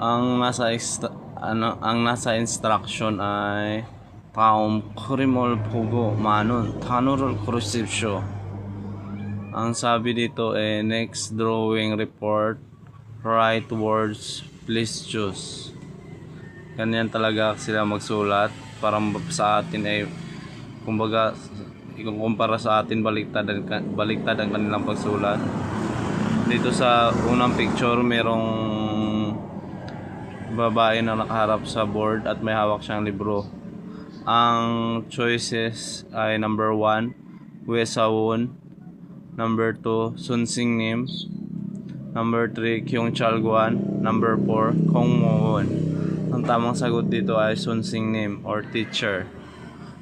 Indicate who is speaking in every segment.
Speaker 1: Ang nasa ist- ano, ang nasa instruction ay 다음 크림을 보고 많은 단어를 고르십시오. Ang sabi dito ay next drawing report, write words, please choose. Ganyan talaga sila magsulat para sa atin ay kumbaga ikukumpara sa atin baliktad ang, baliktad ang kanilang pagsulat. Dito sa unang picture merong babae na nakaharap sa board at may hawak siyang libro. Ang choices ay number 1, Wesawon. Number 2, Sun Sing Nim. Number 3, Kyung Chalguan. Number 4, Kong Moon. Ang tamang sagot dito ay Sun Sing Nim or teacher.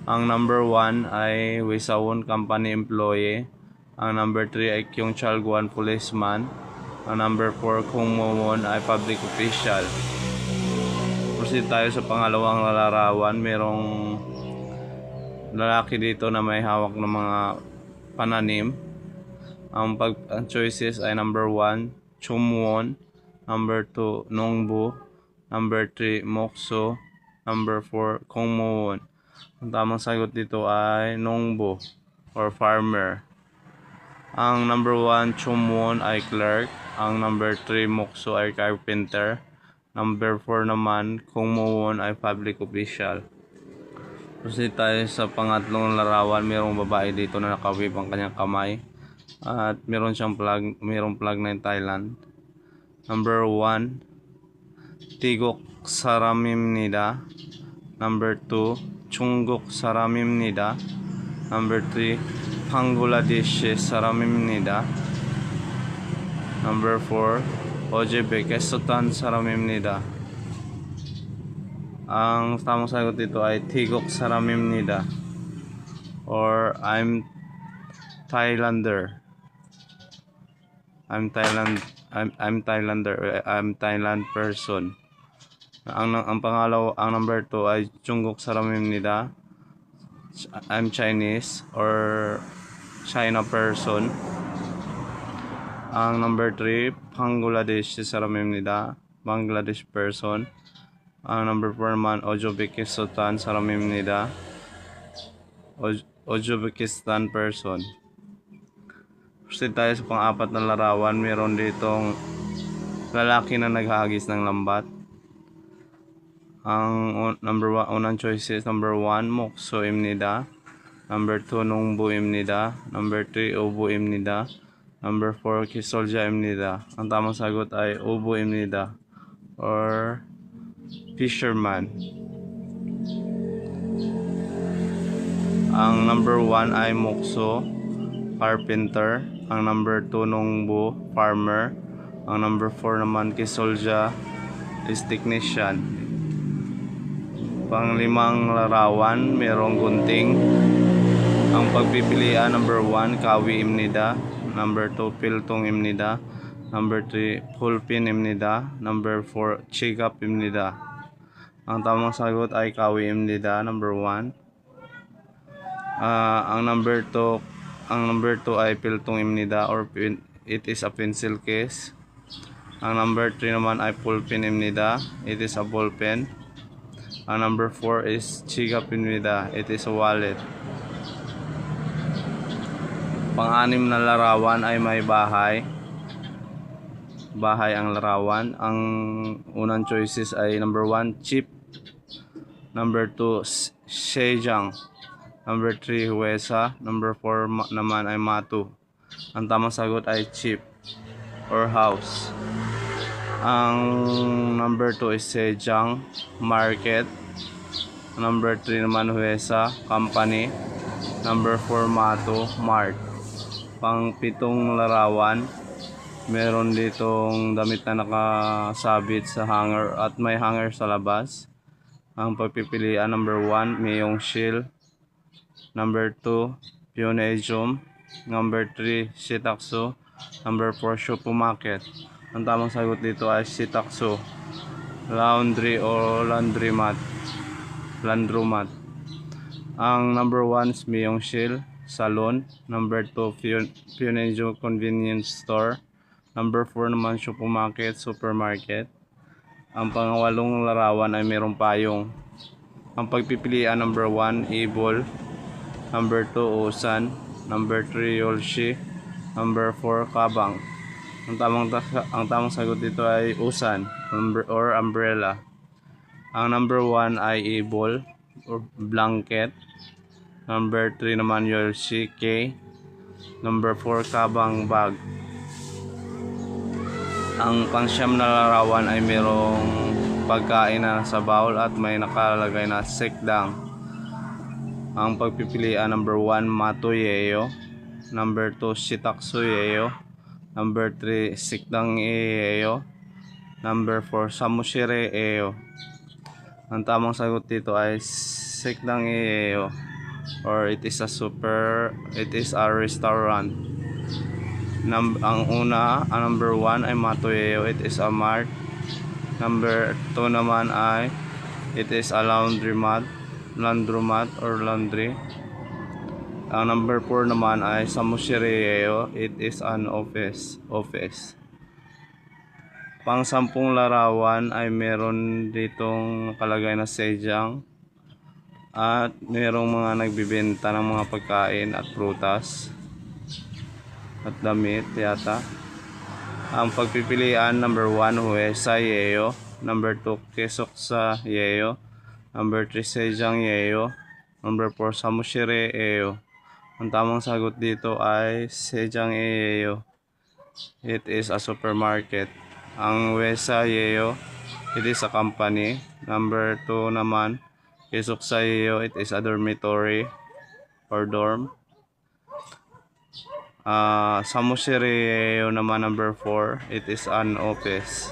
Speaker 1: Ang number 1 ay Wesawon Company Employee. Ang number 3 ay Kyung Chalguan Policeman. Ang number 4, Kong Moon ay Public Official. Proceed tayo sa pangalawang lalarawan. Merong lalaki dito na may hawak ng mga pananim. Ang pag ang choices ay number 1, Chumwon, number 2, Nongbu, number 3, Mokso, number 4, Kongmoon. Ang tamang sagot dito ay Nongbu or farmer. Ang number 1, Chumwon ay clerk. Ang number 3, Mokso ay carpenter. Number 4 naman, kung muwon ay public official. Proceed tayo sa pangatlong larawan. Mayroong babae dito na nakawib ang kanyang kamay. At meron siyang flag, mayroong flag na Thailand. Number 1, Tigok Saramimnida. Number 2, Chunggok Saramimnida. Number 3, Bangladesh Saramimnida. Number 4, Ojebekistan Saramimnida. Ang tamang sagot dito ay Tigok Saramimnida or I'm Thailander. I'm Thailand I'm, I'm Thailander I'm Thailand person. Ang ang pangalaw ang number 2 ay Chunggok Saramimnida. I'm Chinese or China person Ang number 3, Bangladesh 사람입니다. Bangladesh person. Ang number 4 naman, Uzbekistan 사람입니다. Uz- Uzbekistan person. Proceed tayo sa pang-apat na larawan. Meron ditong lalaki na naghahagis ng lambat. Ang un- number 1, unang choices, number 1, Mokso imnida. Number 2, Nungbu imnida. Number 3, Ubu imnida. Number 4, Kisolja imnida. Ang tamang sagot ay Ubu imnida or fisherman. Ang number 1 ay Mokso, carpenter. Ang number 2, Nungbu, farmer. Ang number 4 naman, Kisolja, is technician. Panglimang larawan, merong gunting. Ang pagpipilian, number 1, Kawi imnida. Number 2, Piltong imnida. Number 3, Pulpin imnida. Number 4, Chigap imnida. Ang tamang sagot ay Kawi imnida, number 1. Ah, ang number 2, ang number 2 ay Piltong imnida or pin, it is a pencil case. Ang number 3 naman ay Pulpin imnida. It is a ball pen. Ang number 4 is Chigap imnida. It is a wallet. Pang-anim na larawan ay may bahay. Bahay ang larawan. Ang unang choices ay number 1, Chip. Number 2, Sejang. Number 3, Huesa. Number 4 ma- naman ay Matu. Ang tamang sagot ay Chip or house. Ang number 2 is Sejang Market. Number 3 naman Huesa Company. Number 4 Matu Mart. Pang pitong larawan, meron ditong damit na nakasabit sa hanger at may hanger sa labas. Ang pagpipilian number 1, Mayong Shield. Number 2, Pionejum. Number 3, Shitaksu. Number 4, Supermarket. Ang tamang sagot dito ay Shitaksu. Laundry o laundromat. Laundromat. Ang number 1 is Mayong Shield. Salon. Number 2, Pionejum Convenience Store. Number 4 naman, supermarket, supermarket. Ang pangawalong larawan ay mayroong payong. Ang pagpipilian number 1, ibol. Number 2, usan. Number 3, yolshi. Number 4, kabang. Ang tamang ta- ang tamang sagot dito ay usan or umbrella. Ang number 1 ay ibol or blanket. Number 3 naman yolshi, K. Number 4, kabang bag. Ang pangsyam na larawan ay mayroong pagkain na sa bowl at may nakalagay na sekdang. Ang pagpipilian number 1 matoyeo, number 2 shitaksuyeyo, number 3 sikdang ieyo, number 4 samushire-eyo. Ang tamang sagot dito ay sikdang ieyo or it is a super it is a restaurant. Num ang una, ang number 1 ay Matoyeo, it is a mart. Number 2 naman ay it is a laundromat, laundromat or laundry. Ang number 4 naman ay Samushireo, it is an office, office. Pang sampung larawan ay meron ditong nakalagay na sejang at merong mga nagbibenta ng mga pagkain at prutas at damit yata. Ang pagpipilian number 1 Huesa Yeo, number 2 Kesok sa Yeo, number 3 Sejang Yeo, number 4 Samushire Yeo. Ang tamang sagot dito ay Sejang Yeo. It is a supermarket. Ang Huesa Yeo, it is a company. Number 2 naman Kesok sa Yeo, it is a dormitory or dorm. Ah, Samushireo naman number 4, it is an office.